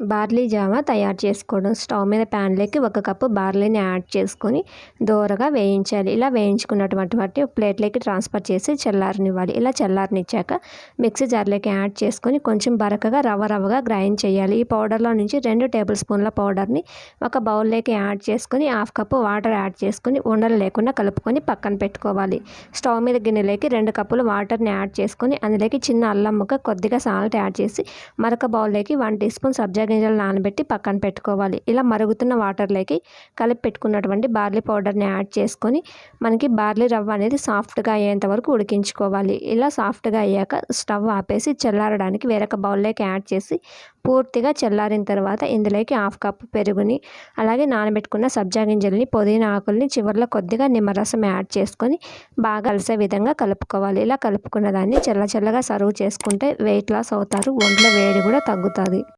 Barley Java తయారు చేసుకోవడం. Stove మీద ప్యాన్లోకి ఒక కప్పు బార్లీని యాడ్ చేసుకొని దోరగా వేయించాలి. ఇలా వేయించుకున్నటువంటి వాటిని ప్లేట్లోకి ట్రాన్స్ఫర్ చేసి చల్లారనివ్వాలి. ఇలా చల్లారనిచ్చాక మిక్సీ జార్లోకి యాడ్ చేసుకొని కొంచెం బరకగా రవ్వ రవ్వగా గ్రైండ్ చేయాలి. ఈ పౌడర్లో నుంచి రెండు టేబుల్ స్పూన్ల పౌడర్ని ఒక బౌల్లోకి యాడ్ చేసుకొని హాఫ్ కప్పు వాటర్ యాడ్ చేసుకొని ఉండలు లేకుండా కలుపుకొని పక్కన పెట్టుకోవాలి. స్టవ్ మీద గిన్నెలోకి రెండు కప్పులు వాటర్ని యాడ్ చేసుకొని అందులోకి చిన్న అల్లం ముక్క కొద్దిగా సాల్ట్ యాడ్ చేసి మరొక బౌల్లోకి వన్ టీ స్పూన్ సబ్జా గింజలు నానబెట్టి పక్కన పెట్టుకోవాలి. ఇలా మరుగుతున్న వాటర్లోకి కలిపి పెట్టుకున్నటువంటి బార్లీ పౌడర్ని యాడ్ చేసుకొని మనకి బార్లీ రవ్వ అనేది సాఫ్ట్గా అయ్యేంత వరకు ఉడికించుకోవాలి. ఇలా సాఫ్ట్గా అయ్యాక స్టవ్ ఆపేసి చల్లారడానికి వేరొక బౌల్లోకి యాడ్ చేసి పూర్తిగా చల్లారిన తర్వాత ఇందులోకి హాఫ్ కప్ పెరుగుని అలాగే నానబెట్టుకున్న సబ్జా గింజల్ని పుదీనా ఆకుల్ని చివరిలో కొద్దిగా నిమ్మరసం యాడ్ చేసుకొని బాగా కలిసే విధంగా కలుపుకోవాలి. ఇలా కలుపుకున్న దాన్ని చల్ల చల్లగా సర్వ్ చేసుకుంటే వెయిట్ లాస్ అవుతారు. ఒంట్లో వేడి కూడా తగ్గుతుంది.